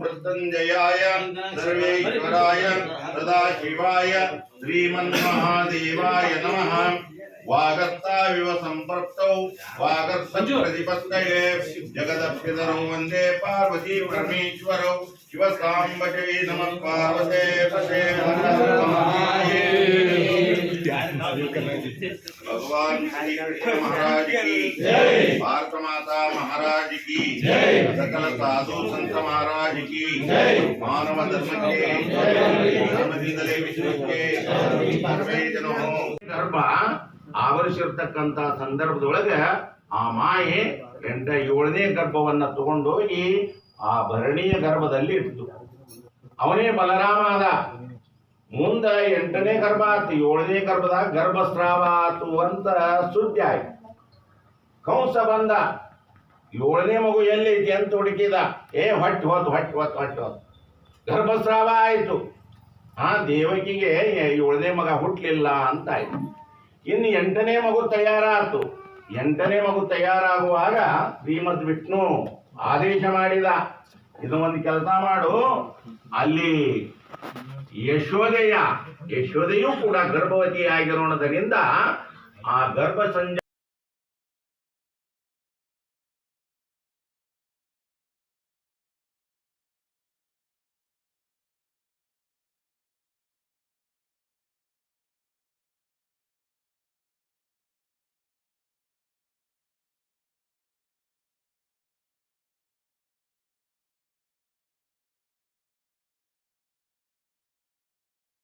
मृत्युञ्जयाय सर्वेश्वराय सदाशिवाय श्रीमन्महादेवाय नमः। वागर्ताविव सम्पृक्तौ जगदप्यतरौ वंदे पार्वती परमेश्वरौ शिवसाम्बजये नमः पार्वते भगवान श्री कृष्ण महाराज की जय भारत माता महाराज की जय सकल साधु संत महाराज की जय मानव धर्म के ಧರ್ಮದಿಂದಲೇ ವಿಶ್ವಕ್ಕೆ ಸರ್ವೇ ಜನೋ ಗರ್ಭ ಆವರಿಸಿರ್ತಕ್ಕಂತ ಸಂದರ್ಭದೊಳಗ ಆ ಮಾಯೆ ಎಂಟ ಏಳನೇ ಗರ್ಭವನ್ನ ತಗೊಂಡೋಗಿ ಆ ಭರಣಿಯ ಗರ್ಭದಲ್ಲಿ ಇಟ್ಟಿತು ಅವನೇ ಬಲರಾಮ ಆದ ಮುಂದ ಎಂಟನೇ ಗರ್ಭ, ಆತು ಏಳನೇ ಗರ್ಭದಾಗ ಗರ್ಭಸ್ರಾವ ಆತು ಅಂತ ಸುದ್ದಿ ಆಯ್ತು. ಕಂಸ ಬಂದ, ಏಳನೇ ಮಗು ಎಲ್ಲೈತಿ ಅಂತ ಹುಡುಕಿದ. ಏ, ಹೊಟ್ಟೆ ಹೊತ್ತು ಹೊಟ್ಟೆ ಹೊತ್ತು ಹೊಟ್ಟೆ ಹೊತ್ತು. ಗರ್ಭಸ್ರಾವ ಆಯಿತು. ಆ ದೇವಕಿಗೆ ಏಳನೇ ಮಗ ಹುಟ್ಟಲಿಲ್ಲ ಅಂತ ಆಯ್ತು. ಇನ್ನು ಎಂಟನೇ ಮಗು ತಯಾರಾತು. ಎಂಟನೇ ಮಗು ತಯಾರಾಗುವಾಗ ಶ್ರೀಮದ್ ವಿಷ್ಣು ಆದೇಶ ಮಾಡಿದ. ಇದು ಒಂದು ಕೆಲಸ ಮಾಡು. ಅಲ್ಲಿ ಯಶೋದೆಯ ಯಶೋದೆಯೂ ಕೂಡ ಗರ್ಭವತಿ ಆಗಿರೋಣದರಿಂದ ಆ ಗರ್ಭ ಸಂಜ